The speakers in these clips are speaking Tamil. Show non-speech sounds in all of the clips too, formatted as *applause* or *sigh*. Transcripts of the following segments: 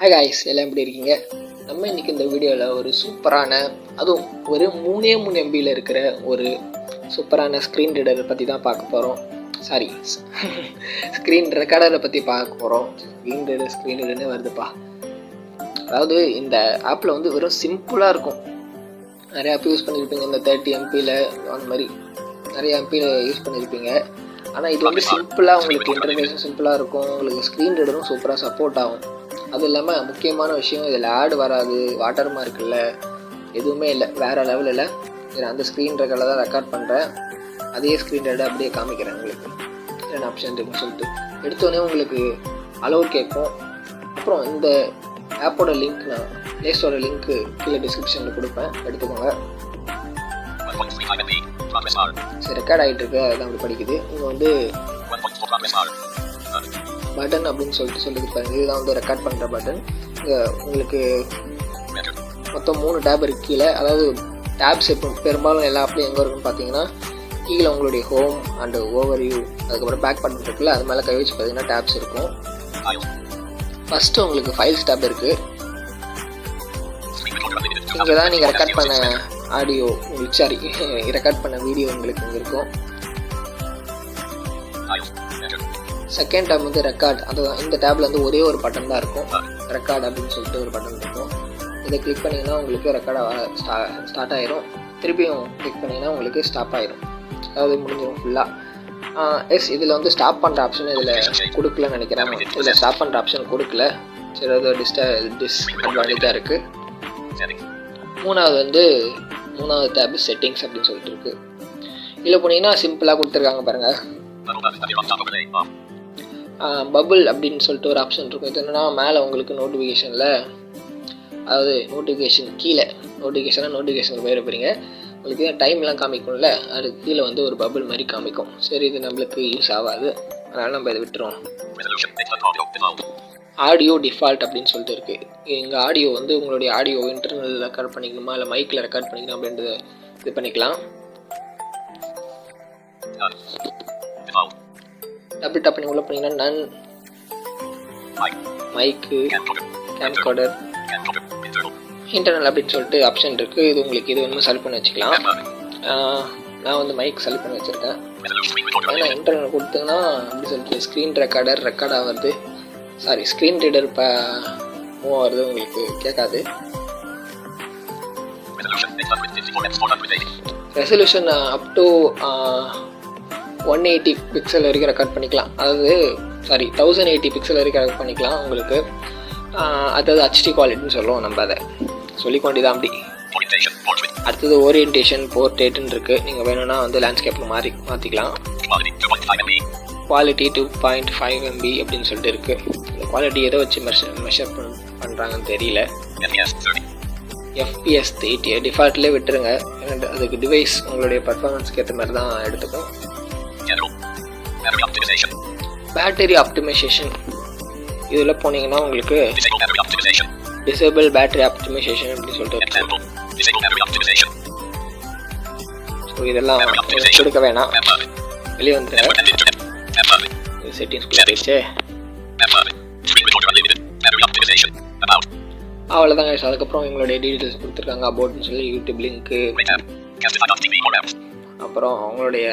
ஹாய் காய்ஸ் எல்லாம் எப்படி இருக்கீங்க? நம்ம இன்னைக்கு இந்த வீடியோவில் ஒரு சூப்பரான அதுவும் ஒரு மூணே மூணு எம்பியில் இருக்கிற ஒரு சூப்பரான ஸ்க்ரீன் ரீடரை பற்றி தான் பார்க்க போகிறோம் சாரி ஸ்க்ரீன் ரெக்கார்டரை பற்றி பார்க்க போகிறோம் ஸ்க்ரீன் ரீடர் ஸ்க்ரீன் ரீடர்னே வருதுப்பா. அதாவது இந்த ஆப்பில் வந்து வெறும் சிம்பிளாக இருக்கும். நிறைய ஆப் யூஸ் பண்ணியிருப்பீங்க இந்த தேர்ட்டி எம்பியில் அந்த மாதிரி. நிறைய எம்பியில் யூஸ் பண்ணியிருப்பீங்க ஆனால் இது வந்து சிம்பிளாக உங்களுக்கு இன்டர்ஃபேஸும் சிம்பிளாக இருக்கும். உங்களுக்கு ஸ்க்ரீன் ரீடரும் சூப்பராக சப்போர்ட் ஆகும். அது இல்லாமல் முக்கியமான விஷயம் இதில் ஆட் வராது வாட்டர் மார்க் இல்லை எதுவுமே இல்லை. வேறு லெவலில் நான் அந்த ஸ்க்ரீன் ரெக்கார்டில் தான் ரெக்கார்ட் பண்ணுறேன் அதே ஸ்க்ரீன் ரெக்கார்டு அப்படியே காமிக்கிறேன் உங்களுக்கு. என்ன ஆப்ஷன் இருக்குன்னு சொல்லிட்டு. எடுத்தோடனே உங்களுக்கு அளவு கேட்கும் அப்புறம் இந்த ஆப்போட லிங்க் நான் ப்ளே ஸ்டோரோட லிங்க்கு கீழே டிஸ்கிரிப்ஷனில் கொடுப்பேன். எடுத்துக்கோங்க. சரி ரெக்கார்ட் ஆகிட்டு இருக்கு அதான் அப்படி படிக்குது. இங்கே வந்து பட்டன் அப்படின்னு சொல்லிட்டு சொல்லிட்டு பாருங்க இதுதான் வந்து ரெக்கார்ட் பண்ணுற பட்டன் இங்கே உங்களுக்கு மொத்தம் மூணு டேப் இருக்கு கீழே. அதாவது டேப்ஸ் எப்போ பெரும்பாலும் எல்லா ஆப்லையும் எங்கே இருக்குன்னு பார்த்தீங்கன்னா கீழே உங்களுடைய ஹோம் அண்டு ஓவர் வியூ அதுக்கப்புறம் பேக் பட்டன் இருக்குல்ல அது மேலே கை வச்சு பார்த்தீங்கன்னா டேப்ஸ் இருக்கும். ஃபஸ்ட்டு உங்களுக்கு ஃபைல்ஸ் டேப் இருக்குது இங்கே தான் நீங்கள் ரெக்கார்ட் பண்ண ஆடியோ சாரி ரெக்கார்ட் பண்ண வீடியோ உங்களுக்கு இங்கே இருக்கும். செகண்ட் டேப் வந்து ரெக்கார்ட் அதுதான் இந்த டேப்ல வந்து ஒரே ஒரு பட்டன் தான் இருக்கும். ரெக்கார்ட் அப்படின்னு சொல்லிட்டு ஒரு பட்டன் இருக்கும். இதை கிளிக் பண்ணிங்கன்னா உங்களுக்கு ரெக்கார்ட் ஸ்டார்ட் ஆயிரும். திருப்பியும் கிளிக் பண்ணிங்கன்னா உங்களுக்கு ஸ்டாப் ஆயிரும். அதாவது முடிஞ்சிடும் ஃபுல்லாக எஸ் இதில் வந்து ஸ்டாப் பண்ணுற ஆப்ஷன் இதில் கொடுக்கலன்னு நினைக்கிறேன். இதில் ஸ்டாப் பண்ணுற ஆப்ஷன் கொடுக்கல. சரி அது டிஸ்ட டிஸ்அட்வான்டேஜாக இருக்குது மூணாவது வந்து மூணாவது டேப் செட்டிங்ஸ் அப்படின்னு சொல்லிட்டு இருக்கு. இதில் போனீங்கன்னா சிம்பிளாக கொடுத்துருக்காங்க பாருங்கள் பபுள் அப்படின்னு சொல்லிட்டு ஒரு ஆப்ஷன் இருக்கும். இது என்னென்னா மேலே உங்களுக்கு நோட்டிஃபிகேஷனில் அதாவது நோட்டிஃபிகேஷன் கீழே நோட்டிஃபிகேஷனாக நோட்டிஃபிகேஷன் போயிருப்பீங்க உங்களுக்கு டைம்லாம் காமிக்கும்ல அதுக்கு கீழே வந்து ஒரு பபுள் மாதிரி காமிக்கும். சரி இது நம்மளுக்கு யூஸ் ஆகாது. அதனால் நம்ம இதை விட்டுருவோம் ஆடியோ டிஃபால்ட் அப்படின்னு சொல்லிட்டு இருக்குது எங்கள் ஆடியோ வந்து உங்களுடைய ஆடியோ இன்டர்னல் ரெக்கார்ட் பண்ணிக்கணுமா இல்லை மைக்கில் ரெக்கார்ட் பண்ணிக்கணும் அப்படின்றத இது பண்ணிக்கலாம். டபுள் டப் பண்ணி உள்ள போனீங்கன்னா நன் மைக்கு கேம்கார்டர் இன்டர்னல் அப்படின்னு சொல்லிட்டு ஆப்ஷன் இருக்குது இது உங்களுக்கு இது வேணுமோ செலக்ட் பண்ணி வச்சுக்கலாம். நான் வந்து மைக் செலக்ட் பண்ணி வச்சுருக்கேன். ஏன்னா இன்டர்னல் கொடுத்தீங்கன்னா அப்படி சொல்லிட்டு ஸ்க்ரீன் ரெக்கார்டர் ரெக்கார்ட் ஆகிறது. சாரி ஸ்க்ரீன் ரீடர் இப்போ மூவ் ஆகிறது உங்களுக்கு கேட்காது. Resolution up to one eighty pixel வரைக்கும் ரெக்கார்ட் பண்ணிக்கலாம். அதாவது சாரி தௌசண்ட் எயிட்டி பிக்சல் வரைக்கும் ரெக்கார்ட் பண்ணிக்கலாம் உங்களுக்கு. அதாவது ஹச்டி குவாலிட்டின்னு சொல்லுவோம் நம்ம அதை. சொல்லிக்கொண்டு தான் அப்படி. அடுத்தது ஓரியன்டேஷன் போர்ட்ரேட்னு இருக்குது நீங்கள் வேணும்னா வந்து லேண்ட்ஸ்கேப்பில் மாறி மாற்றிக்கலாம் quality two point five MB அப்படின்னு சொல்லிட்டு இருக்குது இந்த குவாலிட்டி எதை வச்சு மெஷர் மெஷர் பண்ணுறாங்கன்னு தெரியல. எஃபிஎஸ் எயிட்டி டிஃபால்ட்லேயே விட்டுருங்க. அதுக்கு டிவைஸ் உங்களுடைய பர்ஃபார்மன்ஸ்க்கு ஏற்ற மாதிரி தான் எடுத்துக்கும். General. Battery optimization. Battery optimization இதில் போனீங்கன்னா உங்களுக்கு Disable battery optimization. Disable battery optimization அப்படின்னு சொல்லிட்டு இருக்கு Example. Disable battery optimization. So இதெல்லாம் கொடுக்க வேணாம். வெளியே and internet. Method. செட்டிங்ஸ் போயிடுச்சு Method. Screen recorder unlimited. Battery optimization. About. அவ்வளோதாங்க அதுக்கப்புறம் எங்களுடைய டீட்டெயில்ஸ் கொடுத்துருக்காங்க அபவுட்னு சொல்லி யூடியூப் லிங்க்கு Rate app. Castify.tv more apps. அப்புறம் அவங்களுடைய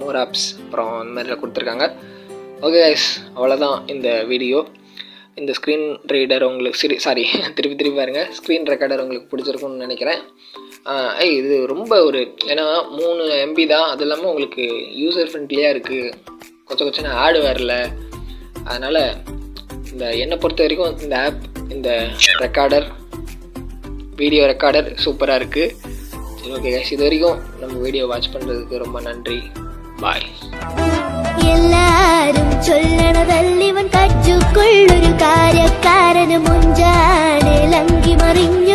மோர் ஆப்ஸ் அப்புறம் அந்த மாதிரிலாம் கொடுத்துருக்காங்க. ஓகே கைஸ் அவ்வளோதான் இந்த வீடியோ இந்த ஸ்க்ரீன் ரீடர் உங்களுக்கு சரி சாரி *laughs* திருப்பி திருப்பி பாருங்கள் ஸ்க்ரீன் ரெக்கார்டர் உங்களுக்கு பிடிச்சிருக்கும்னு நினைக்கிறேன். ஆஹ் ஏய் இது ரொம்ப ஒரு ஏன்னா மூணு எம்பி தான். அது இல்லாமல் உங்களுக்கு யூசர் ஃப்ரெண்ட்லியாக இருக்குது கொஞ்சம் கொஞ்சம் ஆடு வரல அதனால் இந்த என்னை பொறுத்த வரைக்கும் இந்த ஆப் இந்த ரெக்கார்டர் வீடியோ ரெக்கார்டர் சூப்பராக இருக்குது சரி ஓகே கைஸ் இது வரைக்கும் நம்ம வீடியோ வாட்ச் பண்ணுறதுக்கு ரொம்ப நன்றி. ബൈ എല്ലാരും ചൊല്ലണതല്ലിവൻ കച്ചുക്കൊള്ളൊരു കാര്യക്കാരന് മുഞ്ചാനെ ലങ്കി മറിഞ്ഞ